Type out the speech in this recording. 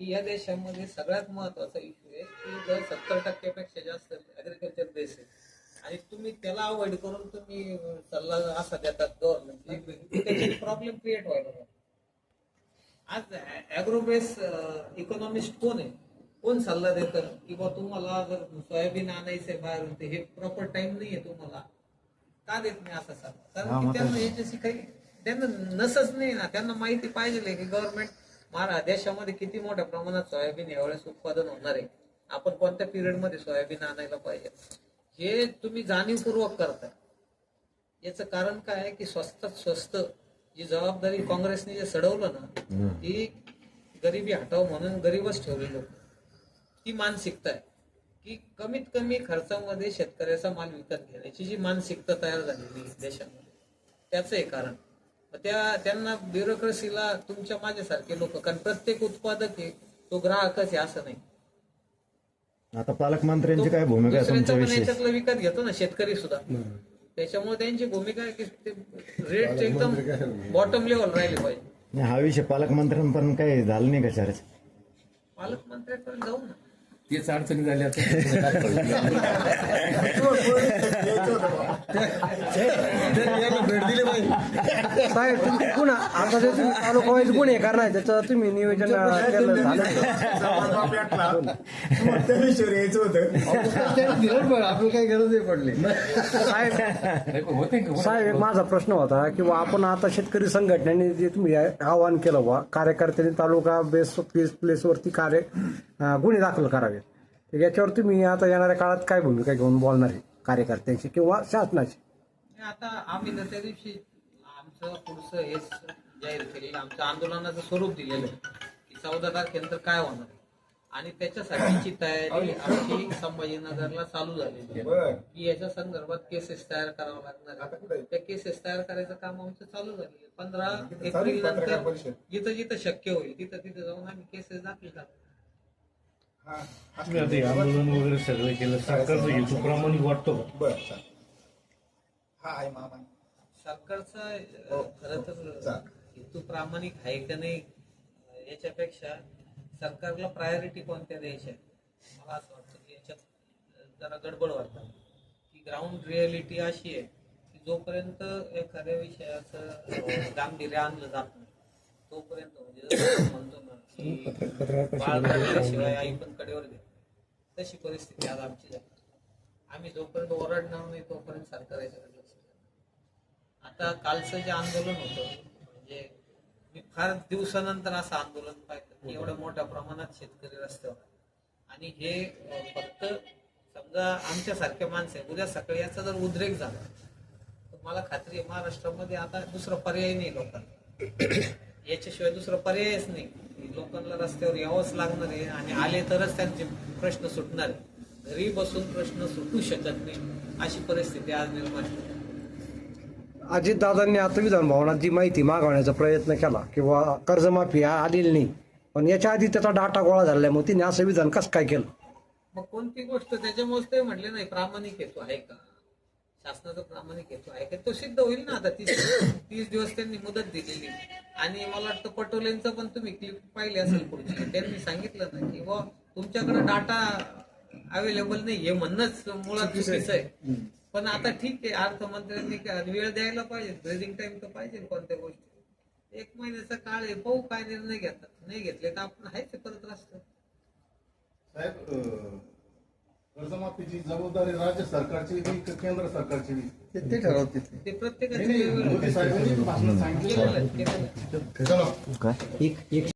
की या देशामध्ये सगळ्यात महत्त्वाचा इश्यू आहे की जर सत्तर टक्क्यापेक्षा जास्त ऍग्रिकल्चर बेस आहे आणि तुम्ही त्याला अवॉइड करून तुम्ही सल्ला असा देतात गव्हर्नमेंट त्याचे प्रॉब्लेम क्रिएट व्हायला. आज अॅग्रोबेस इकॉनॉमिस्ट कोण आहे? कोण सल्ला देतं? की बा तुम्हाला जर सोयाबीन आणायचंय बाहेरून ते हे प्रॉपर टाइम नाहीये तुम्हाला. का देत नाही असा सल्ला? कारण की त्यांना याच्याशी काही त्यांना नसच नाही ना. त्यांना माहिती पाहिजे की गव्हर्नमेंट महारा देशामध्ये किती मोठ्या प्रमाणात सोयाबीन यावेळेस उत्पादन होणार आहे? आपण कोणत्या पिरियडमध्ये सोयाबीन आणायला पाहिजे? हे तुम्ही जाणीवपूर्वक करताय. याचं कारण काय आहे की स्वस्तात स्वस्त जी जबाबदारी काँग्रेसने जे सडवलं ना ती गरिबी हटाव म्हणून गरीबच ठेवली लोक ती मानसिकता आहे. की कमीत कमी खर्चामध्ये शेतकऱ्याचा माल विकत घेण्याची जी मानसिकता तयार झालेली देशामध्ये त्याचं हे कारण. त्या त्यांना ब्युरोक्रेसीला तुमच्या माझ्यासारखे लोक कारण प्रत्येक उत्पादक आहे तो ग्राहकच आहे असं नाही. आता पालकमंत्र्यांची काय भूमिका आहे दुसऱ्यांचं पण तुमच्याविषयी? याच्यातलं विकत घेतो ना शेतकरी सुद्धा. त्याच्यामुळे त्यांची भूमिका आहे की रेट एकदम बॉटम लेवल राहिले पाहिजे. नाही, हा विषय पालकमंत्र्यांपर्यंत काही झालं नाही का चर्चा? पालकमंत्र्यांकडे जाऊ ना. तेच अडचणी झाल्या साहेब तुम्ही पुन्हा आता जे तुम्ही तालुका वाईज गुन्हे करणार त्याचं तुम्ही नियोजन केलं झालं. आपल्याला काही गरज नाही पडली साहेब एक माझा प्रश्न होता की बा आपण आता शेतकरी संघटनेने जे तुम्ही आवाहन केलं बा कार्यकर्त्यांनी तालुका बेस प्लेस प्लेसवरती कार्य गुन्हे दाखल करावे तर याच्यावर तुम्ही आता येणाऱ्या काळात काय भूमिका घेऊन बोलणार आहे कार्यकर्त्यांची किंवा शासनाची आणि आता आम्ही तर त्या दिवशी आमचं पुढचं हेच जाहीर केलेलं आमचं आंदोलनाचं स्वरूप दिलेलं आहे की चौदा तारखेनंतर काय होणार आहे? आणि त्याच्यासाठीची तयारी आमची संभाजीनगरला चालू झालेली आहे. की याच्या संदर्भात केसेस तयार करावं लागणार आहे. त्या केसेस तयार करायचं काम आमचं चालू झालेलं आहे. पंधरा एप्रिल नंतर जिथं जिथं शक्य होईल तिथं तिथं जाऊन आम्ही केसेस दाखल करतो तुम्ही आता हे आंदोलन वगैरे सगळं केलं सरकारचं हेतू प्रामाणिक वाटतो का सरकारचा अ, खरं तर हेतू प्रामाणिक आहे का नाही याच्यापेक्षा सरकारला प्रायोरिटी कोणत्या द्यायच्या? मला असं वाटतं की याच्यात जरा गडबड वाटतं. की ग्राउंड रियालिटी अशी आहे की जोपर्यंत एखाद्या विषयाचं गांभीर्य आणलं जात नाही तोपर्यंत म्हणजे म्हणतो ना की बाळ आई पण कडेवर घे तशी परिस्थिती आज आमची झाली. आम्ही जोपर्यंत ओरडणार नाही तोपर्यंत सरकार लक्ष आता कालचं जे आंदोलन होतं म्हणजे मी फार दिवसानंतर असं आंदोलन पाहिलं की एवढ्या मोठ्या प्रमाणात शेतकरी रस्त्यावर आणि हे फक्त समजा आमच्यासारख्या माणसं आहे उद्या सकाळी याचा जर उद्रेक झाला तर मला खात्री आहे महाराष्ट्रामध्ये आता दुसरा पर्याय नाही लोकांना. याच्याशिवाय दुसरा पर्यायच नाही. लोकांना रस्त्यावर यावंच लागणार आहे आणि आले तरच त्यांचे प्रश्न सुटणार घरी बसून प्रश्न सुटू शकत नाही. अशी परिस्थिती आज निर्माण झाली. अजितदादांनी आता विधान भवनात जी माहिती मागवण्याचा प्रयत्न केला किंवा कर्जमाफी आलेली नाही पण याच्या आधी त्याचा डाटा गोळा झाल्यामुळे तिने असं विधान कसं काय केलं? मग कोणती गोष्ट त्याच्यामुळे ते म्हटले नाही प्रामाणिक हेतू आहे का? शासनाचा प्रामाणिक हेतू आहे. का तो सिद्ध होईल ना आता तीस तीस दिवस त्यांनी मुदत दिलेली. आणि मला वाटतं पटोलेंचं पण तुम्ही क्लिप पाहिली असेल पुढची. त्यांनी सांगितलं ना की बुवा तुमच्याकडे डाटा अवेलेबल नाही हे म्हणणंच मुळात चुकीचं आहे. पण आता ठीक आहे अर्थमंत्र्यांनी काय वेळ द्यायला पाहिजे. ब्रिदिंग टाइम तर पाहिजे कोणत्या गोष्टी. एक महिन्याचा काळ आहे पाहू काय निर्णय घेतात. नाही घेतले तर आपण आहेच साहेब अं, कर्जमाफीची जबाबदारी राज्य सरकारची केंद्र सरकारची ते ठरवते ते प्रत्येकाचे नाही, नाही, वेगवेगळे मोदी साहेबांनी भाषणात सांगितलं केलेलं आहे, केलेलं आहे. चलो एक एक